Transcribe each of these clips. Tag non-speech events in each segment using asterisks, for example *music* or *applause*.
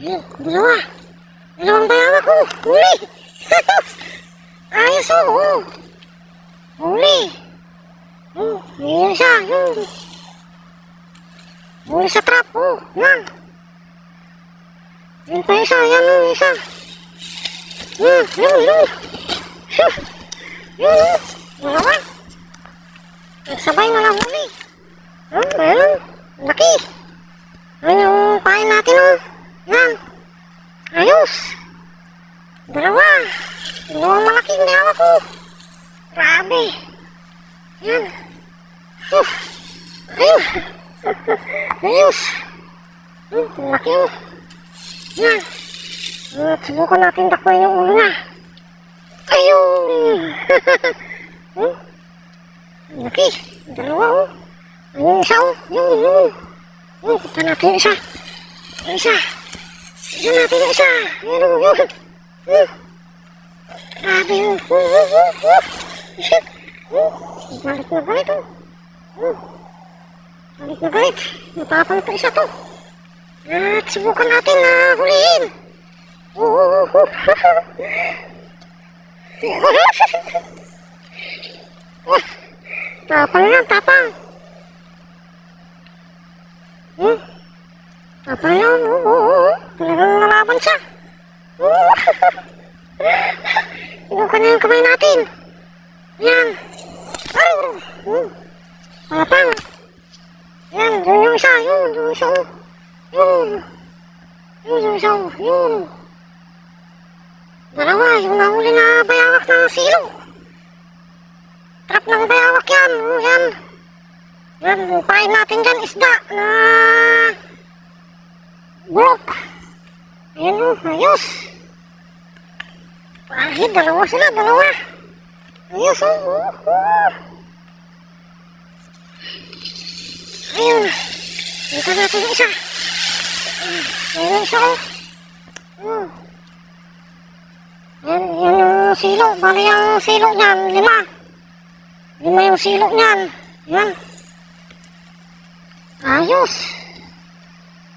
Ayun, dalawa. Dalawang bayawak ko. Huli. *laughs* Ayos oh. oh. Huli. Oh, yun siya. Yun. Huli sa trap. Oh, yan. Yun pa isa. Yan yung isa. Yun, yun, yun. Yun, yun. Dalawa. Nagsabay na lang huli. Oh, ayun. Laki. Ayun pain natin oh. Yan. Ayos. Dalawa. Dalawang malaking hawak ko. Grabe. Yan. Uh. Ayun. Ayos. Hmm, laki oh. Yan. Uh, subukan natin takbuhin yung ulo na. Ayun. *laughs* hmm? Laki. Dalawa oh. Ayun isa oh. Yun, yun. Yun, kita natin isa. Yung isa. Isa natin yung isa. Yun. Hmm. Grabe. Uh, Balik na balik oh. Uh. Balik na balik. Matapang ito isa to. At subukan natin na huliin. Tapang yan, tapang. Hmm? Oo, oo. Talagang siya. Oo. Inuka na yung kamay natin. Yan. Hmm. Tapang. Yan, yun yung isa, yun, yung isa, yun. Yun, yung isa, yun. Dalawa, yung nahuli na bayawak ng silo. Trap ng bayawak yan, yan. Yan, pain natin dyan isda na bulok. Ayan o, ayos. Ay, dalawa sila, dalawa. Ayos o. Oh, oh. Ayun. Dito natin yung isa. Ayun yung isa o. Hmm. Yan, yan yung silo. Bali yung silo niyan, lima. Lima yung silo niyan. Yan. Ayos.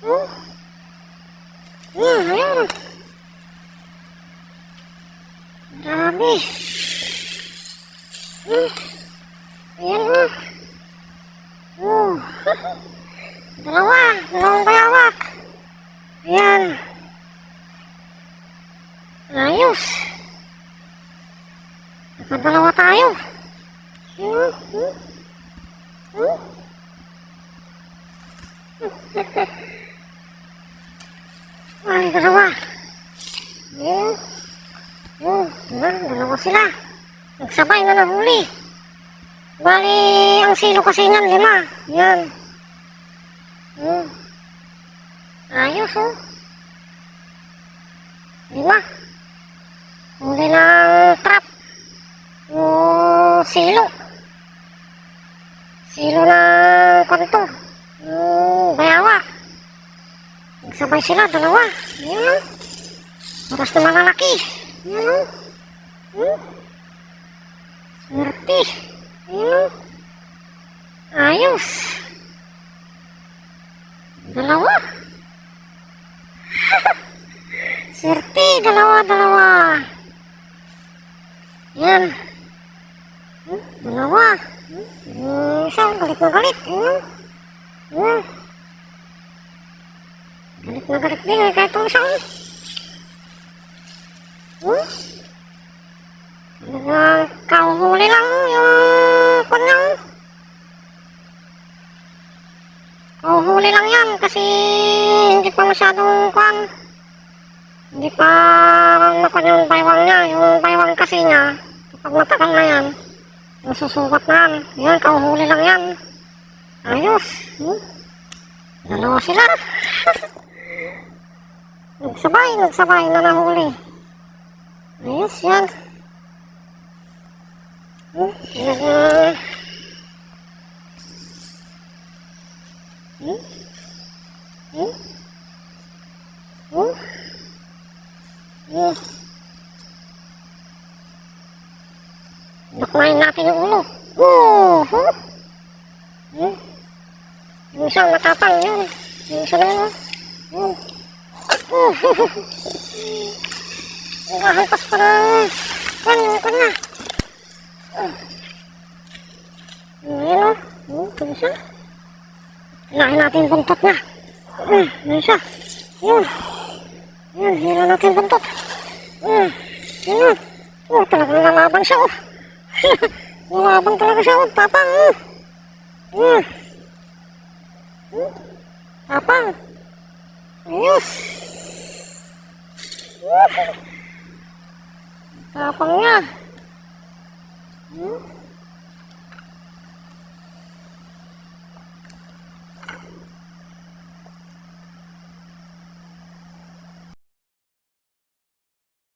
Oh. Hmm, ayun. Dami. Hmm. Ayan oh. Oh. Dalawa. Dalawang bayawak. Tayo. Dalawa. Yun. Yun. Yun, dalawa sila. Nagsabay na nahuli. Bali, ang silo kasi niyan, lima. Yan. Yun. Ayos, oh. Lima. Huli ng trap. Silo. Silo Nagsabay sila, dalawa. Yan. Oras na malalaki. Yan. Hmm? Swerte. Yan. Ayos. Dalawa. Swerte, dalawa, dalawa. Yan. Na galit din eh, kahit ang isang. Hmm? Talagang kauhuli lang yung kanyang. Kauhuli lang yan kasi hindi pa masyadong kwan. Hindi pa nakuha yung baywang niya. Yung baywang kasi niya, kapag matagal na yan, nasusukat na yan. Yan, kauhuli lang yan. Ayos. Hmm? Dalawa sila. *laughs* Nagsabay, nagsabay na nahuli. Ayos yan. Hmm? Nag- Hmm? Hmm? Hmm? Hmm? Nakmain natin yung ulo. Oh! Huh? Hmm? Yung isang matapang yun. Yung isa na yun. Hmm. Nahampas pa na. Kan, kan na. Ayan o. Oh, isa. Kinain natin yung buntot niya. Hmm, may isa. Yun. Yun, hila natin yung buntot. Hmm, yun. Oh, talagang lalaban siya oh. lalaban talaga siya oh, tapang. Hmm. Hmm. Hmm. Tapang. Ayos. Tapang niya. Hmm.